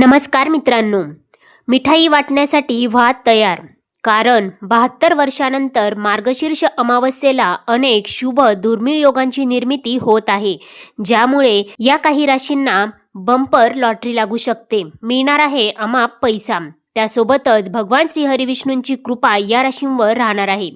नमस्कार मित्रांनो. मिठाई वाटण्यासाठी वाद तयार. कारण बहात्तर वर्षानंतर मार्गशीर्ष अमावस्येला अनेक शुभ दुर्मिळ योगांची निर्मिती होत आहे. ज्यामुळे या काही राशींना बंपर लॉटरी लागू शकते. मिळणार आहे अमाप पैसा. त्यासोबतच भगवान श्री हरिविष्णूंची कृपा या राशींवर राहणार आहे.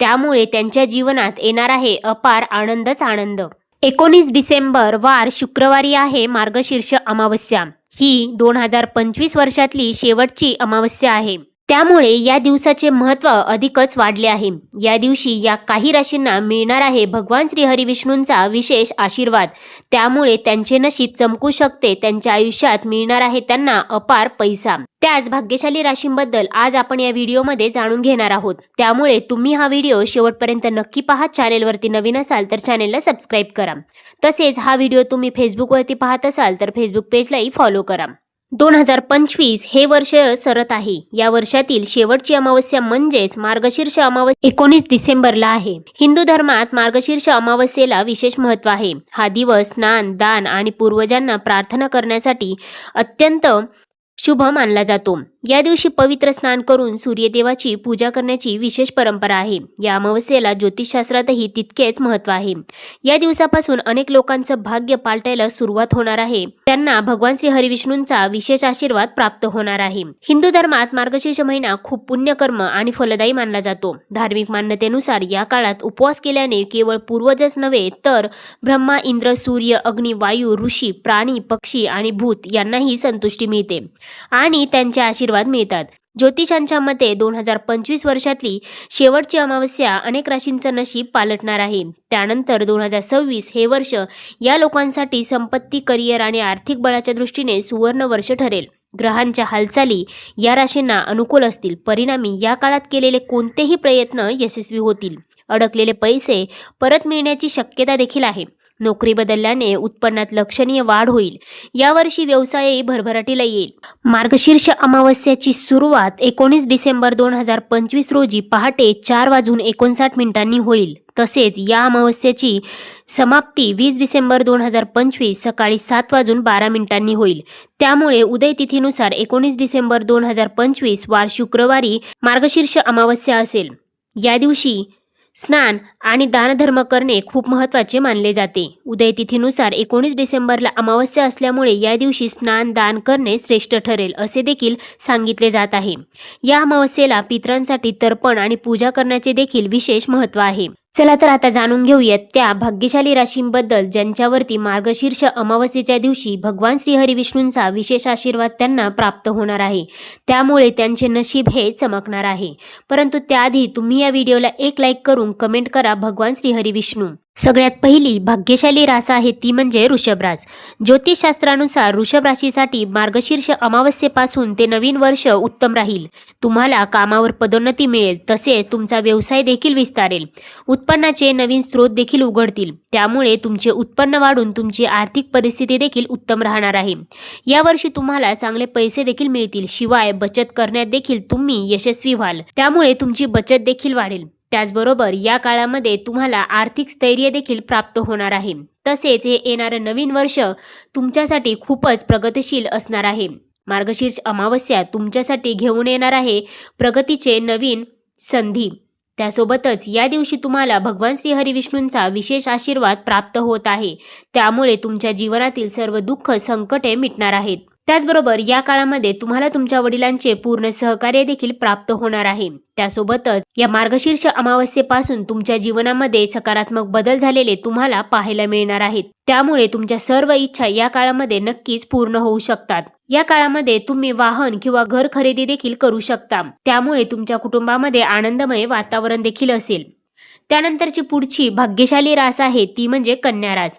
त्यामुळे त्यांच्या जीवनात येणार आहे अपार आनंदच आनंद. एकोणीस डिसेंबर वार शुक्रवारी आहे मार्गशीर्ष अमावस्या. ही दोन हजार पंचवीस वर्षातली शेवटची अमावस्या आहे. त्यामुळे या दिवसाचे महत्त्व अधिकच वाढले आहे. या दिवशी या काही राशींना मिळणार आहे भगवान श्री हरिविष्णूंचा विशेष आशीर्वाद. त्यामुळे त्यांचे नशीब चमकू शकते त्यांच्या आयुष्यात मिळणार आहे त्यांना अपार पैसा. त्याच भाग्यशाली राशींबद्दल आज आपण या व्हिडिओमध्ये जाणून घेणार आहोत. त्यामुळे तुम्ही हा व्हिडिओ शेवटपर्यंत नक्की पहा चॅनेलवरती नवीन असाल तर चॅनेलला सबस्क्राईब करा. तसेच हा व्हिडिओ तुम्ही फेसबुकवरती पाहत असाल तर फेसबुक पेजलाही फॉलो करा. दोन हजार पंचवीस हे वर्ष सरत आहे. या वर्षातील शेवटची अमावस्या म्हणजेच मार्गशीर्ष अमावस्या एकोणीस डिसेंबरला आहे. हिंदू धर्मात मार्गशीर्ष अमावस्येला विशेष महत्त्व आहे. हा दिवस स्नान दान आणि पूर्वजांना प्रार्थना करण्यासाठी अत्यंत शुभ मानला जातो. या दिवशी पवित्र स्नान करून सूर्यदेवाची पूजा करण्याची विशेष परंपरा आहे. या अमावस्येला ज्योतिषशास्त्रातही तितकेच महत्त्व आहे. या दिवसापासून अनेक लोकांचं भाग्य पालटायला सुरुवात होणार आहे. त्यांना भगवान श्री हरिविष्णूंचा विशेष आशीर्वाद प्राप्त होणार आहे. हिंदू धर्मात मार्गशीर्ष महिना खूप पुण्यकर्म आणि फलदायी मानला जातो. धार्मिक मान्यतेनुसार या काळात उपवास केल्याने केवळ पूर्वजच नव्हे तर ब्रह्मा इंद्र सूर्य अग्नी वायू ऋषी प्राणी पक्षी आणि भूत यांनाही संतुष्टी मिळते. आणि त्यांचे आशीर्वाद मिळतात. ज्योतिषांच्या मते दोन हजार पंचवीस वर्षातली शेवटची अमावस्या अनेक राशींचं नशीब पालटणार आहे. त्यानंतर दोन हजार सव्वीस हे वर्ष या लोकांसाठी संपत्ती करिअर आणि आर्थिक बळाच्या दृष्टीने सुवर्ण वर्ष ठरेल. ग्रहांच्या हालचाली या राशींना अनुकूल असतील. परिणामी या काळात केलेले कोणतेही प्रयत्न यशस्वी होतील. अडकलेले पैसे परत मिळण्याची शक्यता देखील आहे. नोकरी बदलल्याने उत्पन्नात लक्षणीय वाढ होईल. यावर्षी व्यवसायही भरभराटीला येईल. मार्गशीर्ष अमावस्याची सुरुवात एकोणीस डिसेंबर दोन हजार पंचवीस रोजी पहाटे चार वाजून एकोणसाठ मिनिटांनी होईल. तसेच या अमावस्याची समाप्ती वीस डिसेंबर दोन हजार पंचवीस सकाळी सात वाजून बारा मिनिटांनी होईल. त्यामुळे उदय तिथीनुसार एकोणीस डिसेंबर दोन हजार पंचवीस वार शुक्रवारी मार्गशीर्ष अमावस्या असेल. या दिवशी स्नान आणि दानधर्म करणे खूप महत्त्वाचे मानले जाते. उदय तिथीनुसार एकोणीस डिसेंबरला अमावस्या असल्यामुळे या दिवशी स्नान दान करणे श्रेष्ठ ठरेल असे देखील सांगितले जात आहे. या अमावस्येला पितरांसाठी तर्पण आणि पूजा करण्याचे देखील विशेष महत्त्व आहे. चला तर आता जाणून घेऊयात त्या भाग्यशाली राशींबद्दल ज्यांच्यावरती मार्गशीर्ष अमावस्येच्या दिवशी भगवान श्री हरिविष्णूंचा विशेष आशीर्वाद त्यांना प्राप्त होणार आहे. त्यामुळे त्यांचे नशीब हे चमकणार आहे. परंतु त्याआधी तुम्ही या व्हिडिओला एक लाईक करून कमेंट करा भगवान श्री हरिविष्णू सगळ्यात पहिली भाग्यशाली रास आहे ती म्हणजे वृषभ रास. ज्योतिषशास्त्रानुसार ऋषभ राशीसाठी मार्गशीर्ष अमावस्येपासून ते नवीन वर्ष उत्तम राहील. तुम्हाला कामावर पदोन्नती मिळेल तसेच तुमचा व्यवसाय देखील विस्तारेल. उत्पन्नाचे नवीन स्रोत देखील उघडतील. त्यामुळे तुमचे उत्पन्न वाढून तुमची आर्थिक परिस्थिती देखील उत्तम राहणार आहे. यावर्षी तुम्हाला चांगले पैसे देखील मिळतील. शिवाय बचत करण्यात देखील तुम्ही यशस्वी व्हाल. त्यामुळे तुमची बचत देखील वाढेल. त्याचबरोबर या काळामध्ये तुम्हाला आर्थिक स्थैर्य देखील प्राप्त होणार आहे. तसेच हे येणारं नवीन वर्ष तुमच्यासाठी खूपच प्रगतिशील असणार आहे. मार्गशीर्ष अमावस्या तुमच्यासाठी घेऊन येणार आहे प्रगतीचे नवीन संधी. त्यासोबतच या दिवशी तुम्हाला भगवान श्री हरिविष्णूंचा विशेष आशीर्वाद प्राप्त होत आहे. त्यामुळे तुमच्या जीवनातील सर्व दुःख संकटे मिटणार आहेत. त्याचबरोबर या काळामध्ये तुम्हाला तुमच्या वडिलांचे पूर्ण सहकार्य देखील प्राप्त होणार आहे. त्यासोबतच या मार्गशीर्ष अमावस्येपासून तुमच्या जीवनामध्ये सकारात्मक बदल झालेले तुम्हाला पाहायला मिळणार आहेत. त्यामुळे तुमच्या सर्व इच्छा या काळामध्ये नक्कीच पूर्ण होऊ शकतात. या काळामध्ये तुम्ही वाहन किंवा घर खरेदी देखील करू शकता. त्यामुळे तुमच्या कुटुंबामध्ये आनंदमय वातावरण देखील असेल. त्यानंतरची पुढची भाग्यशाली रास आहे ती म्हणजे कन्या रास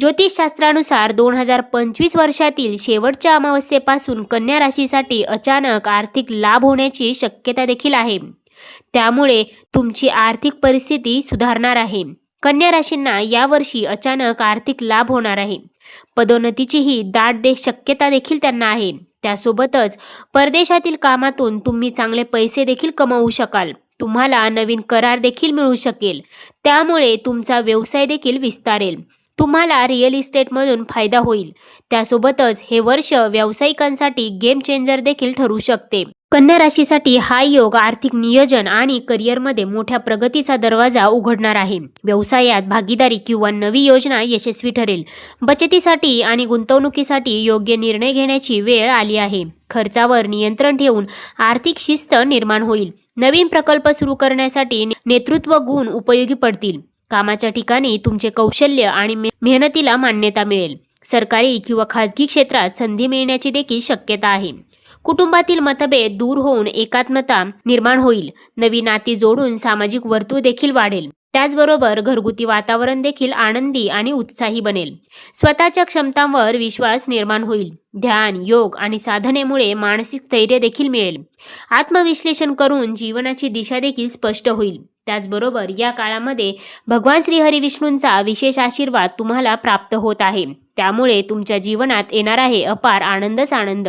ज्योतिषशास्त्रानुसार दोन हजार पंचवीस वर्षातील शेवटच्या अमावस्येपासून कन्या राशीसाठी अचानक आर्थिक लाभ होण्याची शक्यता देखील आहे. त्यामुळे तुमची आर्थिक परिस्थिती सुधारणार आहे. कन्या राशींना यावर्षी अचानक आर्थिक लाभ होणार आहे. पदोन्नतीचीही दाट दे शक्यता देखील त्यांना आहे. त्यासोबतच परदेशातील कामातून तुम्ही चांगले पैसे देखील कमवू शकाल. तुम्हाला नवीन करार देखील मिळू शकेल. त्यामुळे तुमचा व्यवसाय देखील विस्तारेल. तुम्हाला रिअल इस्टेटमधून फायदा होईल. त्यासोबतच हे वर्ष व्यावसायिकांसाठी गेम चेंजर देखील ठरू शकते. कन्या राशीसाठी हा योग आर्थिक नियोजन आणि करिअरमध्ये मोठ्या प्रगतीचा दरवाजा उघडणार आहे. व्यवसायात भागीदारी किंवा नवी योजना यशस्वी ठरेल. बचतीसाठी आणि गुंतवणुकीसाठी योग्य निर्णय घेण्याची वेळ आली आहे. खर्चावर नियंत्रण ठेवून आर्थिक शिस्त निर्माण होईल. नवीन प्रकल्प सुरू करण्यासाठी नेतृत्व गुण उपयोगी पडतील. कामाच्या ठिकाणी तुमचे कौशल्य आणि मेहनतीला मान्यता मिळेल. सरकारी किंवा खाजगी क्षेत्रात संधी मिळण्याची देखील शक्यता आहे. कुटुंबातील मतभेद दूर होऊन एकात्मता निर्माण होईल. नवी नाती जोडून सामाजिक वर्तुळ देखील वाढेल. त्याचबरोबर घरगुती वातावरण देखील आनंदी आणि उत्साही बनेल. स्वतःच्या क्षमतांवर विश्वास निर्माण होईल. ध्यान योग आणि साधनेमुळे मानसिक स्थैर्य देखील मिळेल. आत्मविश्लेषण करून जीवनाची दिशा देखील स्पष्ट होईल. त्याचबरोबर या काळामध्ये भगवान श्री हरिविष्णूंचा विशेष आशीर्वाद तुम्हाला प्राप्त होत आहे. त्यामुळे तुमच्या जीवनात येणार आहे अपार आनंदच आनंद.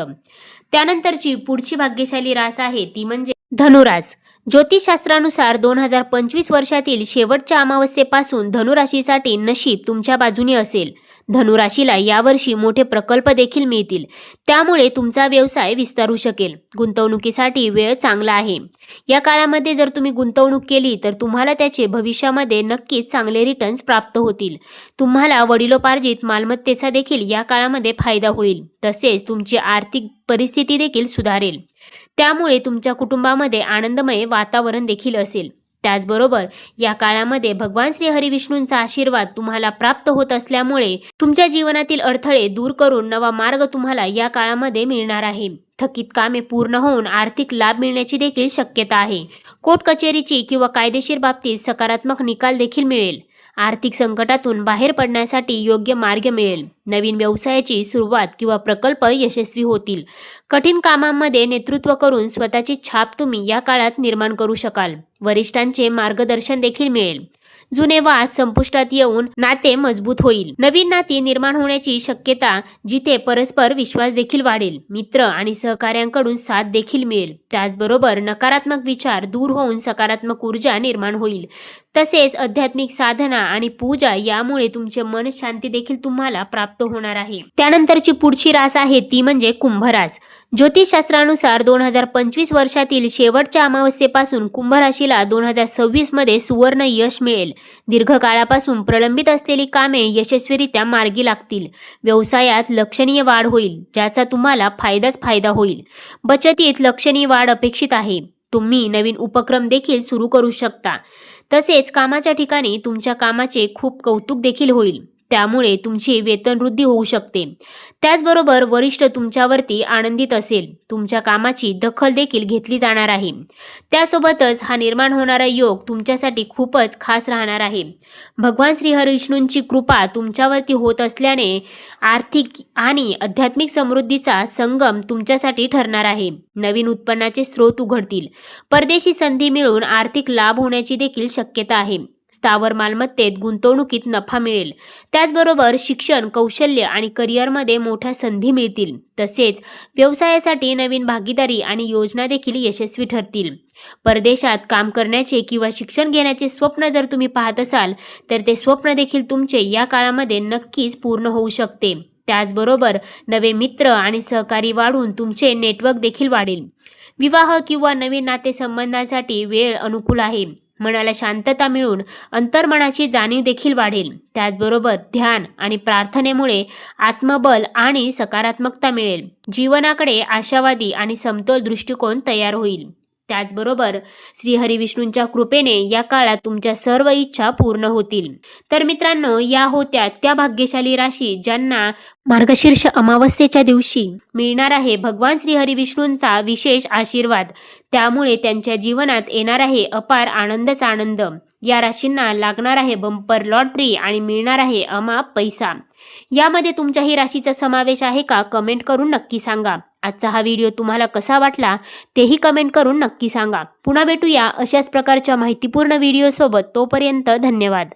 त्यानंतरची पुढची भाग्यशाली रास आहे ती म्हणजे धनुरास ज्योतिषशास्त्रानुसार दोन हजार पंचवीस वर्षातील शेवटच्या अमावस्येपासून धनुराशीसाठी नशीब तुमच्या बाजूने असेल. धनुराशीला यावर्षी मोठे प्रकल्प देखील मिळतील. त्यामुळे तुमचा व्यवसाय विस्तारू शकेल. गुंतवणुकीसाठी वेळ चांगला आहे. या काळामध्ये जर तुम्ही गुंतवणूक केली तर तुम्हाला त्याचे भविष्यामध्ये नक्कीच चांगले रिटर्न्स प्राप्त होतील. तुम्हाला वडिलोपार्जित मालमत्तेचा देखील या काळामध्ये फायदा होईल. तसेच तुमची आर्थिक परिस्थिती देखील सुधारेल. त्यामुळे तुमच्या कुटुंबामध्ये आनंदमय वातावरण देखील असेल. त्याचबरोबर या काळामध्ये भगवान श्री हरिविष्णूंचा आशीर्वाद तुम्हाला प्राप्त होत असल्यामुळे तुमच्या जीवनातील अडथळे दूर करून नवा मार्ग तुम्हाला या काळामध्ये मिळणार आहे. थकीत कामे पूर्ण होऊन आर्थिक लाभ मिळण्याची देखील शक्यता आहे. कोर्ट कचेरीची किंवा कायदेशीर बाबतीत सकारात्मक निकाल देखील मिळेल. आर्थिक संकटातून बाहेर पडण्यासाठी योग्य मार्ग मिळेल. नवीन व्यवसायाची सुरुवात किंवा प्रकल्प यशस्वी होतील. कठीण कामांमध्ये नेतृत्व करून स्वतःची छाप तुम्ही या काळात निर्माण करू शकाल. वरिष्ठांचे मार्गदर्शन देखील मिळेल. जुने वाद संपुष्टात येऊन नाते मजबूत होईल. नवीन नाती निर्माण होण्याची शक्यता जिथे परस्पर विश्वास देखील वाढेल. मित्र आणि सहकाऱ्यांकडून साथ देखील मिळेल. त्याचबरोबर नकारात्मक विचार दूर होऊन सकारात्मक ऊर्जा निर्माण होईल. तसेच आध्यात्मिक साधना आणि पूजा यामुळे तुमचे मन शांती देखील तुम्हाला प्राप्त होणार आहे. त्यानंतरची पुढची रास आहे ती म्हणजे कुंभरास. ज्योतिषशास्त्रानुसार दोन हजार पंचवीस वर्षातील शेवटच्या अमावस्येपासून कुंभराशीला दोन हजार सव्वीसमध्ये सुवर्ण यश मिळेल. दीर्घकाळापासून प्रलंबित असलेली कामे यशस्वीरित्या मार्गी लागतील. व्यवसायात लक्षणीय वाढ होईल ज्याचा तुम्हाला फायदाच फायदा होईल. बचतीत लक्षणीय वाढ अपेक्षित आहे. तुम्ही नवीन उपक्रम देखील सुरू करू शकता. तसेच कामाच्या ठिकाणी तुमच्या कामाचे खूप कौतुक देखील होईल. त्यामुळे तुमची वेतनवृद्धी होऊ शकते. त्याचबरोबर वरिष्ठ तुमच्यावरती आनंदित असेल. तुमच्या कामाची दखल देखील घेतली जाणार आहे. त्यासोबतच हा निर्माण होणारा योग तुमच्यासाठी खूपच खास राहणार आहे. भगवान श्रीहरिष्णूंची कृपा तुमच्यावरती होत असल्याने आर्थिक आणि आध्यात्मिक समृद्धीचा संगम तुमच्यासाठी ठरणार आहे. नवीन उत्पन्नाचे स्रोत उघडतील. परदेशी संधी मिळून आर्थिक लाभ होण्याची देखील शक्यता आहे. स्थावर मालमत्तेत गुंतवणुकीत नफा मिळेल. त्याचबरोबर शिक्षण कौशल्य आणि करिअरमध्ये मोठ्या संधी मिळतील. तसेच व्यवसायासाठी नवीन भागीदारी आणि योजना देखील यशस्वी ठरतील. परदेशात काम करण्याचे किंवा शिक्षण घेण्याचे स्वप्न जर तुम्ही पाहत असाल तर ते स्वप्न देखील तुमचे या काळामध्ये नक्कीच पूर्ण होऊ शकते. त्याचबरोबर नवे मित्र आणि सहकारी वाढून तुमचे नेटवर्क देखील वाढेल. विवाह किंवा नवीन नातेसंबंधांसाठी वेळ अनुकूल आहे. मनाला शांतता मिळून अंतर्मनाची जाणीव देखील वाढेल. त्याचबरोबर ध्यान आणि प्रार्थनेमुळे आत्मबल आणि सकारात्मकता मिळेल. जीवनाकडे आशावादी आणि समतोल दृष्टिकोन तयार होईल. त्याचबरोबर श्रीहरिविष्णूंच्या कृपेने या काळात तुमच्या सर्व इच्छा पूर्ण होतील. तर मित्रांनो या होत्या त्या भाग्यशाली राशी ज्यांना मार्गशीर्ष अमावस्येच्या दिवशी मिळणार आहे भगवान श्रीहरिविष्णूंचा विशेष आशीर्वाद. त्यामुळे त्यांच्या जीवनात येणार आहे अपार आनंदच आनंद. या राशींना लागणार आहे बंपर लॉटरी आणि मिळणार आहे अमाप पैसा. यामध्ये तुमच्याही राशीचा समावेश आहे का? कमेंट करून नक्की सांगा. आजचा हा व्हिडिओ तुम्हाला कसा वाटला तेही कमेंट करून नक्की सांगा. पुन्हा भेटूया अशाच प्रकारच्या माहितीपूर्ण व्हिडिओसोबत. तोपर्यंत धन्यवाद.